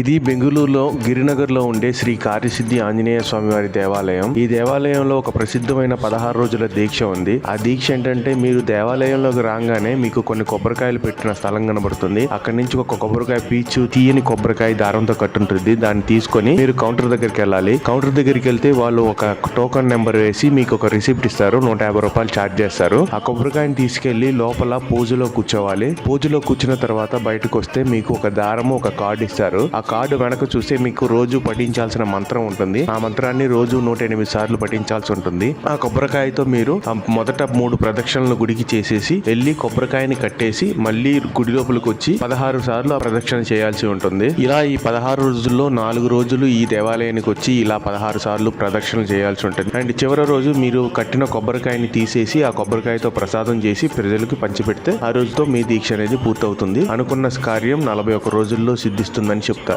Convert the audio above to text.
ఇది బెంగళూరులో గిరినగర్లో ఉండే శ్రీ కార్యసిద్ధి ఆంజనేయ స్వామి వారి దేవాలయం. ఈ దేవాలయంలో ఒక ప్రసిద్ధమైన పదహారు రోజుల దీక్ష ఉంది. ఆ దీక్ష ఏంటంటే మీరు దేవాలయంలోకి రాగానే మీకు కొన్ని కొబ్బరికాయలు పెట్టిన స్థలం కనబడుతుంది. అక్కడి నుంచి ఒక కొబ్బరికాయ పీచు తీయని కొబ్బరికాయ దారంతో కట్టుంటుంది. దాన్ని తీసుకొని మీరు కౌంటర్ దగ్గరికి వెళ్ళాలి. కౌంటర్ దగ్గరికి వెళ్తే వాళ్ళు ఒక టోకన్ నెంబర్ వేసి మీకు ఒక రిసిప్ట్ ఇస్తారు. నూట యాభై రూపాయలు ఛార్జ్ చేస్తారు. ఆ కొబ్బరికాయని తీసుకెళ్ళి లోపల పూజలో కూర్చోవాలి. పూజలో కూర్చున్న తర్వాత బయటకు వస్తే మీకు ఒక దారము ఒక కార్డు ఇస్తారు. ఆ కార్డు వెనక చూస్తే మీకు రోజు పఠించాల్సిన మంత్రం ఉంటుంది. ఆ మంత్రాన్ని రోజు నూట ఎనిమిది సార్లు పఠించాల్సి ఉంటుంది. ఆ కొబ్బరికాయతో మీరు మొదట మూడు ప్రదక్షిణలు గుడికి చేసేసి వెళ్ళి కొబ్బరికాయని కట్టేసి మళ్ళీ గుడి లోపలికి వచ్చి పదహారు సార్లు ఆ ప్రదక్షిణ చేయాల్సి ఉంటుంది. ఇలా ఈ పదహారు రోజుల్లో నాలుగు రోజులు ఈ దేవాలయానికి వచ్చి ఇలా పదహారు సార్లు ప్రదక్షిణ చేయాల్సి ఉంటుంది. అండ్ చివరి రోజు మీరు కట్టిన కొబ్బరికాయని తీసేసి ఆ కొబ్బరికాయతో ప్రసాదం చేసి ప్రజలకు పంచిపెడితే ఆ రోజుతో మీ దీక్ష అనేది పూర్తవుతుంది. అనుకున్న కార్యం నలభై ఒక్క రోజుల్లో సిద్ధిస్తుందని చెప్తారు.